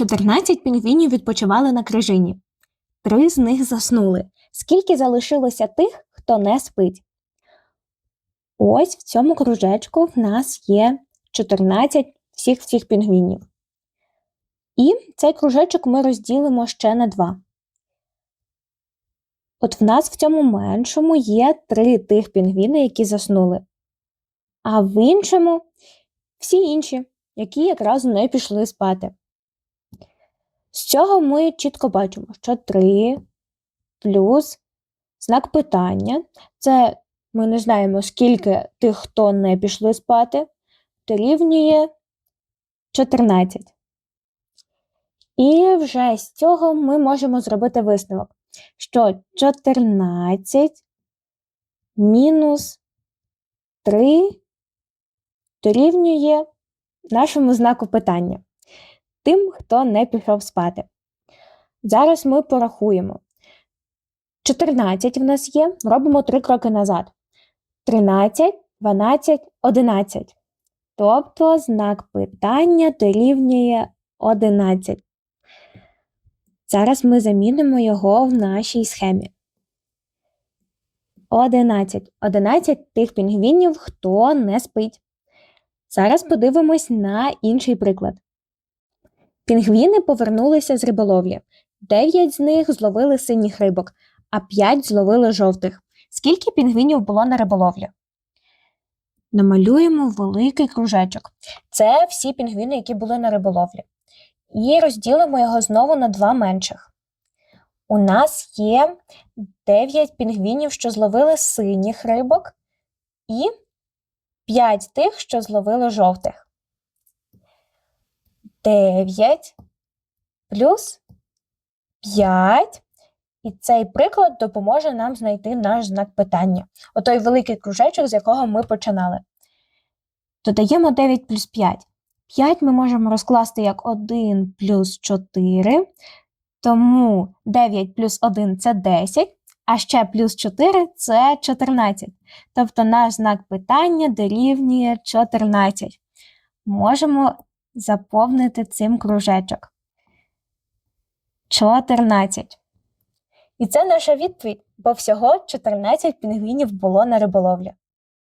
14 пінгвінів відпочивали на крижині. Три з них заснули. Скільки залишилося тих, хто не спить? Ось в цьому кружечку в нас є 14 всіх всіх пінгвінів. І цей кружечок ми розділимо ще на два. От в нас в цьому меншому є три тих пінгвіни, які заснули. А в іншому всі інші, які якраз не пішли спати. З цього ми чітко бачимо, що 3 плюс знак питання це ми не знаємо, скільки тих, хто не пішли спати, дорівнює 14. І вже з цього ми можемо зробити висновок, що 14 мінус 3 дорівнює нашому знаку питання тим, хто не пішов спати. Зараз ми порахуємо. 14 в нас є, робимо 3 кроки назад. 13, 12, 11. Тобто знак питання дорівнює 11. Зараз ми замінимо його в нашій схемі. 11. 11 тих пінгвінів, хто не спить. Зараз подивимось на інший приклад. Пінгвіни повернулися з риболовлі. Дев'ять з них зловили синіх рибок, а п'ять зловили жовтих. Скільки пінгвінів було на риболовлі? Намалюємо великий кружечок. Це всі пінгвіни, які були на риболовлі. І розділимо його знову на два менших. У нас є 9 пінгвінів, що зловили синіх рибок, і 5 тих, що зловили жовтих. 9 плюс 5. І цей приклад допоможе нам знайти наш знак питання. Отой великий кружечок, з якого ми починали. Додаємо 9 плюс 5. 5 ми можемо розкласти як 1 плюс 4. Тому 9 плюс 1 це 10, а ще плюс 4 це 14. Тобто наш знак питання дорівнює 14. Можемо заповнити цим кружечок. 14. І це наша відповідь, бо всього 14 пінгвінів було на риболовлі.